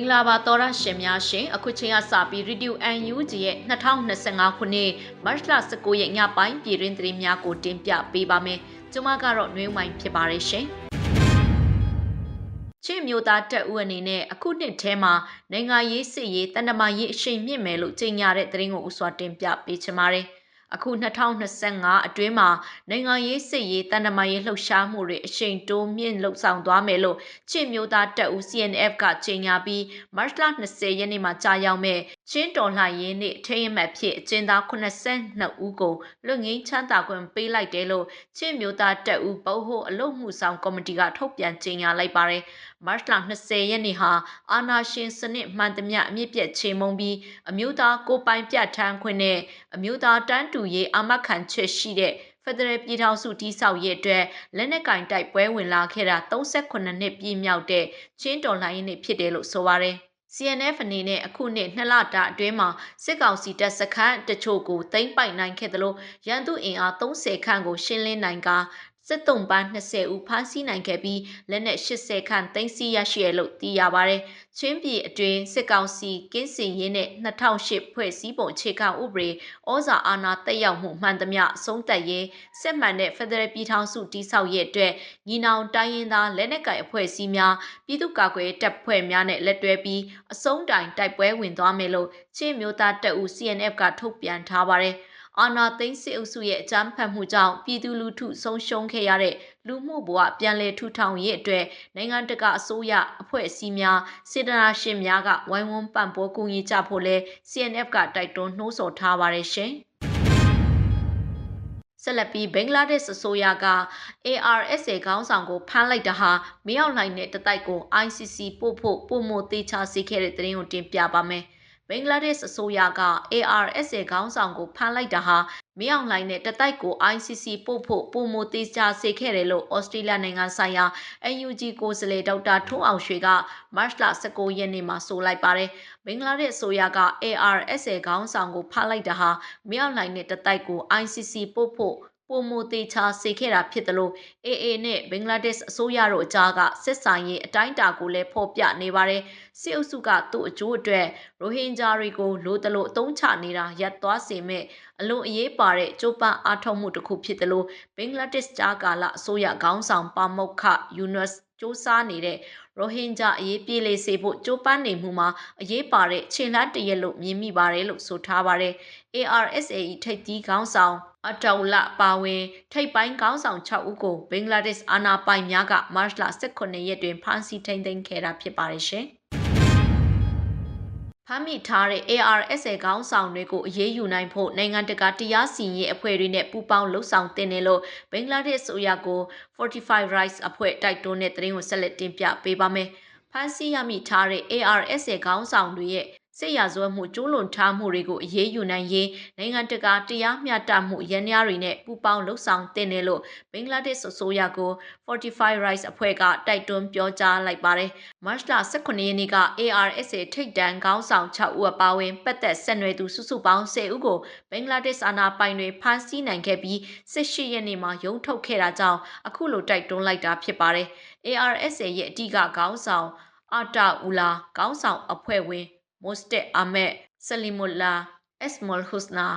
္ဂလာပါသောရရှင်များရှင်အခုချိန်ကစပြီး Radio UNG ရဲ့2025ခုနှစ်မတ်လ19ရက်ညပိုင်းပြည်တွင်းသတင်းများကိုတင်ပြပေးပါမယ်ကျွန်မကတော့နှွေးဝိုင်းဖြစ်ပါတယ်ရှင်ချင်းမျိုးသားတက်ဦးအနေနဲ့အခုနှစ်ထဲမှာနိုင်ငံရေးစစ်ရေးတန်တမာရေးအရှိန်မြင့်မယ်လို့ကြေညာတဲ့သတင်းကိုဥစွာတင်ပြပေးချင်ပါတယ်။ အခု2025အတွင်းမှာနိုင်ငံရေးစစ်ရေးတန်တမာရေးလှုပ်ရှားမှုတွေအရှိန်တိုးမြင့်လှုပ်ဆောင်သွားမယ်လို့ချင်းမျိုးသားတပ်ဦး CNF ကကြေညာပြီးမတ်လ20ရက်နေ့မှာကြာရောက်မဲ့ ချင်းတော်လှန်ရေးနေ့ထိရမှတ်ဖြစ်အကျဉ်းသား82ဦးကိုလွတ်ငင်းချမ်းသာခွင့်ပေးလိုက်တယ်လို့ချင်းမျိုးသားတပ်ဦးဗဟိုအလုပ်မှုဆောင်ကော်မတီကထုတ်ပြန်ကြေညာလိုက်ပါတယ်မတ်လ20ရက်နေ့ဟာအာနာရှင်စနစ်မှန်သမျှအမြင့်ပြတ်ချေမှုန်းပြီးအမျိုးသားကိုပိုင်ပြဋ္ဌာန်းခွင့်နဲ့အမျိုးသားတန်းတူရေးအာမခံချက်ရှိတဲ့ဖက်ဒရယ်ပြည်ထောင်စုတည်ဆောက်ရေးအတွက်လက်နက်ကင်တိုက်ပွဲဝင်လာခဲ့တာ38နှစ်ပြည့်မြောက်တဲ့ချင်းတော်လှန်ရေးနေ့ဖြစ်တယ်လို့ဆိုပါရယ် CNF အနေနဲ့အခုနှစ်နှစ်လတာအတွင်းမှာစစ်ကောင်စီတပ်စခန်းတချို့ကိုသိမ်းပိုက်နိုင်ခဲ့သလိုရန်သူအင်အား30ခန့်ကိုရှင်းလင်းနိုင်ကာ စစ်တုံးပန်း20ဦးဖမ်းဆီးနိုင်ခဲ့ပြီးလက်နက်80ခန့်သိမ်းဆည်းရရှိရလို့သိရပါတယ်။ချင်းပြည်အတွင်းစစ်ကောင်စီကင်းစင်ရေးနဲ့2008ဖွဲ့စည်းပုံအခြေခံဥပဒေဩဇာအာဏာတက်ရောက်မှုမှန်သမျှအဆုံးသတ်ရေးစစ်မှန်တဲ့ဖက်ဒရယ်ပြည်ထောင်စုတည်ဆောက်ရေးအတွက်ညီနောင်တိုင်းရင်းသားလက်နက်ကိုင်အဖွဲ့အစည်းများပြည်သူ့ကာကွယ်တပ်ဖွဲ့များနဲ့လက်တွဲပြီးအဆုံးတိုင်တိုက်ပွဲဝင်သွားမယ်လို့ချင်းမျိုးသားတပ်ဦး CNF ကထုတ်ပြန်ထားပါတယ်။ အာနာသိန်းစစ်အုပ်စုရဲ့အကြမ်းဖက်မှုကြောင့်ပြည်သူလူထုဆုံးရှုံးခဲ့ရတဲ့လူမှုဘဝပြန်လည်ထူထောင်ရေးအတွက်နိုင်ငံတကာအစိုးရအဖွဲ့အစည်းများစေတနာရှင်များကဝိုင်းဝန်းပံ့ပိုးကူညီကြဖို့လဲ CNF ကတိုက်တွန်းနှိုးဆော်ထားပါတယ်ရှင်။ဆက်လက်ပြီးဘင်္ဂလားဒေ့ရှ်အစိုးရက ARSA ခေါင်းဆောင်ကိုဖမ်းလိုက်တာဟာမရောက်နိုင်တဲ့တတိုက်ကို ICC ပို့ဖို့ပုံမသေးချစေခဲ့တဲ့သတင်းကိုတင်ပြပါမယ်။ ဘင်္ဂလားဒေ့ရှ်အစိုးရက ARSA ခေါင်းဆောင်ကိုဖမ်းလိုက်တာဟာမင်းအောင်လှိုင်နဲ့တတိုက်ကို ICC ပို့ဖို့ပုံမသေးချာစေခဲ့တယ်လို့ဩစတြေးလျနိုင်ငံဆိုင်ရာ NUG ကိုယ်စားလှယ်ဒေါက်တာထွန်းအောင်ရွှေကမတ်လ19ရက်နေ့မှာဆိုလိုက်ပါတယ်။ဘင်္ဂလားဒေ့ရှ်အစိုးရက ARSA ခေါင်းဆောင်ကိုဖမ်းလိုက်တာဟာမင်းအောင်လှိုင်နဲ့တတိုက်ကို ICC ပို့ဖို့ ပုံမသေးချာစေခဲ့တာဖြစ်တယ်လို့ AA နဲ့ဘင်္ဂလားဒေ့ရှ်အစိုးရတို့အကြားကစစ်ဆိုင်ရေးအတိုင်းအတာကိုလည်းဖော်ပြနေပါတယ်။စစ်အုပ်စုကသူ့အကျိုးအတွက်ရိုဟင်ဂျာတွေကိုလိုတလို့အသုံးချနေတာရပ်သွားစေမဲ့အလွန်အရေးပါတဲ့ကြိုးပမ်းအားထုတ်မှုတစ်ခုဖြစ်တယ်လို့ဘင်္ဂလားဒေ့ရှ်ကြားကာလအစိုးရခေါင်းဆောင်ပါမုတ်ခယူနွတ်စူးစမ်းနေတဲ့ရိုဟင်ဂျာအရေးပြေးလေးစေဖို့ကြိုးပမ်းနေမှုမှာအရေးပါတဲ့ခြေလှမ်းတရက်လို့မြင်မိပါတယ်လို့ဆိုထားပါတယ်။ ARSA ထိပ်သီးခေါင်းဆောင်အတောလပါဝင်ထိပ်ပိုင်းခေါင်းဆောင်6ဦးကိုဘင်္ဂလားဒေ့ရှ်အာဏာပိုင်များကမတ်လ18ရက်တွင်ဖမ်းဆီးထိန်းသိမ်းခဲ့တာဖြစ်ပါတယ်ရှင်။ဖမ်းမိထားတဲ့ ARSA ခေါင်းဆောင်တွေကိုအရေးယူနိုင်ဖို့နိုင်ငံတကာတရားစီရင်အဖွဲ့တွေနဲ့ပူးပေါင်းလှုပ်ဆောင်တင်တယ်လို့ဘင်္ဂလားဒေ့ရှ်အစိုးရကို45 Rights အဖွဲ့တိုက်တွန်းတဲ့သတင်းကိုဆက်လက်တင်ပြပေးပါမယ်။ဖမ်းဆီးရမိထားတဲ့ ARSA ခေါင်းဆောင်တွေရဲ့ စစ်ရာဇဝတ်မှုကျူးလွန်ထားမှုတွေကိုအရေးယူနိုင်ရေးနိုင်ငံတကာတရားမျှတမှုရန်ရာတွေနဲ့ပူးပေါင်းလှုပ်ဆောင်တင်တယ်လို့ဘင်္ဂလားဒေ့ရှ်အစိုးရကို45 Rights အဖွဲ့ကတိုက်တွန်းပြောကြားလိုက်ပါတယ်။မတ်လ18ရက်နေ့က ARSA ထိပ်တန်းခေါင်းဆောင်6ဦးအပါအဝင်ပတ်သက်ဆက်နွယ်သူစုစုပေါင်း10ဦးကိုဘင်္ဂလားဒေ့ရှ်အာဏာပိုင်တွေဖမ်းဆီးနိုင်ခဲ့ပြီး18ရက်နေ့မှာရုံးထုတ်ခဲ့တာကြောင့်အခုလိုတိုက်တွန်းလိုက်တာဖြစ်ပါတယ်။ ARSA ရဲ့အဓိကခေါင်းဆောင်အာတာဦးလာခေါင်းဆောင်အဖွဲ့ဝင် မိုစတက်အာမက်ဆလီမူလာအက်စမော်ဟုစနာ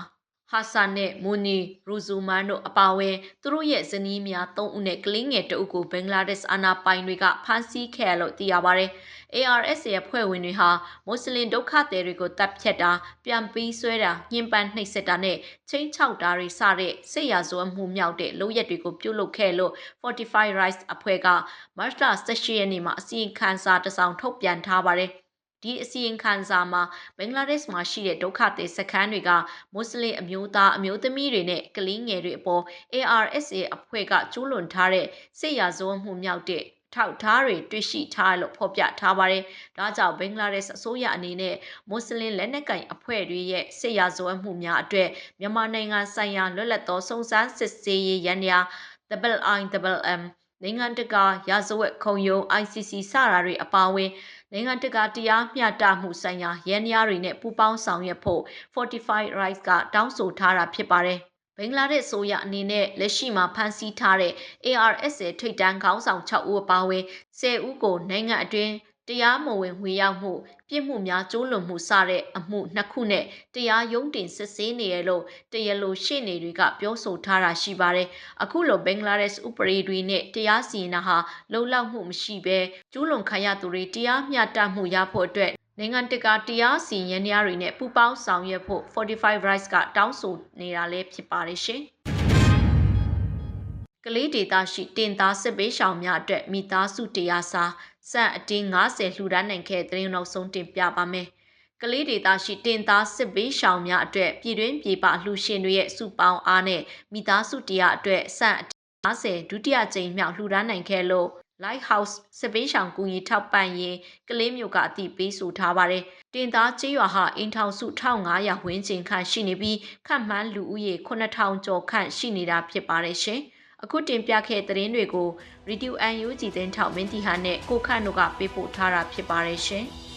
ဟာဆာနဲ့မူနီရူဇူမန်တို့အပါအဝင်သူတို့ရဲ့ဇနီးများ၃ဦးနဲ့ကလေးငယ်တအုပ်ကိုဘင်္ဂလားဒေ့ရှ်အာဏာပိုင်တွေကဖမ်းဆီးခဲ့လို့သိရပါတယ်။ ARS ရဲ့ဖွဲ့ဝင်တွေဟာမွတ်စလင်ဒုက္ခသည်တွေကိုတပ်ဖြတ်တာပြန်ပြီးဆွဲတာညှဉ်းပန်းနှိပ်စက်တာနဲ့ချင်းချောက်တာတွေစတဲ့စစ်ရာဇဝတ်မှုမြောက်တဲ့လုပ်ရက်တွေကိုပြုလုပ်ခဲ့လို့45 Rights အဖွဲ့ကမတ်လ18ရက်နေ့မှာအစီရင်ခံစာတစ်စောင်ထုတ်ပြန်ထားပါတယ်။ ဒီအစီရင်ခံစာမှာဘင်္ဂလားဒေ့ရှ်မှာရှိတဲ့ဒုက္ခသည်စခန်းတွေကမွတ်စလင်အမျိုးသားအမျိုးသမီးတွေနဲ့ကလေးငယ်တွေအပေါ် ARSA အဖွဲ့ကကျူးလွန်ထားတဲ့စစ်ရာဇဝတ်မှုမြောက်တဲ့ထောက်ထားတွေတွေ့ရှိထားလို့ဖော်ပြထားပါတယ်။ဒါကြောင့်ဘင်္ဂလားဒေ့ရှ်အစိုးရအနေနဲ့မွတ်စလင်လက်နက်ကိုင်အဖွဲ့တွေရဲ့စစ်ရာဇဝတ်မှုများအတွက်မြန်မာနိုင်ငံဆိုင်ရာလွတ်လပ်သောစုံစမ်းစစ်ဆေးရေးရန်ရာ IIMM နိုင်ငံတကာရာဇဝတ်ခုံရုံး ICC စတာတွေအပါအဝင် နိုင်ငံတကာတရားမျှတမှုဆိုင်ရာရန်ရားတွေနဲ့ပူးပေါင်းဆောင်ရွက်ဖို့45 Rights ကတောင်းဆိုထားတာဖြစ်ပါတယ်။ဘင်္ဂလားဒေ့ရှ်ဆိုရအနေနဲ့လက်ရှိမှာဖမ်းဆီးထားတဲ့ ARSA ထိပ်တန်းခေါင်းဆောင်6ဦးအပါအဝင်10ဦးကိုနိုင်ငံအတွင်း တတရားမဝင်ဝင်ရောက်မှုပြစ်မှုများကျူးလွန်မှုစတဲ့အမှုနှစ်ခုနဲ့တရားရုံးတင်စစ်ဆေးနေရလို့တရားလိုရှေ့နေတွေကပြောဆိုထားတာရှိပါတယ်။အခုလိုဘင်္ဂလားဒေ့ရှ်ဥပဒေတွေနဲ့တရားစီရင်တာဟာလုံလောက်မှုမရှိဘဲကျူးလွန်ခံရသူတွေတရားမျှတမှုရဖို့အတွက်နိုင်ငံတကာတရားစီရင်ရတွေနဲ့ပူးပေါင်းဆောင်ရွက်ဖို့45 rights ကတောင်းဆိုနေတာလည်းဖြစ်ပါတယ်ရှင်။ ကလေးဒေတာရှိတင်သားစစ်ပေးရှောင်များအတွက်မိသားစုတရားစာစံအတင်း90လှူဒန်းနိုင်ခဲ့တဲ့သတင်းနောက်ဆုံးတင်ပြပါမယ်။ကလေးဒေတာရှိတင်သားစစ်ပေးရှောင်များအတွက်ပြည်တွင်းပြည်ပလှူရှင်တွေရဲ့စုပေါင်းအားနဲ့မိသားစုတရားအတွက်စံအတင်း90ဒုတိယကြိမ်မြောက်လှူဒန်းနိုင်ခဲ့လို့ Lighthouse စစ်ပေးရှောင်ကူညီထောက်ပံ့ရေးကလေးမျိုးကအတိပေးဆိုထားပါတယ်။တင်သားကျေးရွာဟာအင်ထောင်စု1500ဝန်းကျင်ခန့်ရှိနေပြီးခန့်မှန်းလူဦးရေ9000ကျော်ခန့်ရှိနေတာဖြစ်ပါတယ်ရှင်။ အခုတင်ပြခဲ့တဲ့သတင်းတွေကို Radio UNG သတင်းထောက်မင်းတီဟာနဲ့ကိုခန့်တို့ကပေးပို့ထားတာဖြစ်ပါတယ်ရှင်။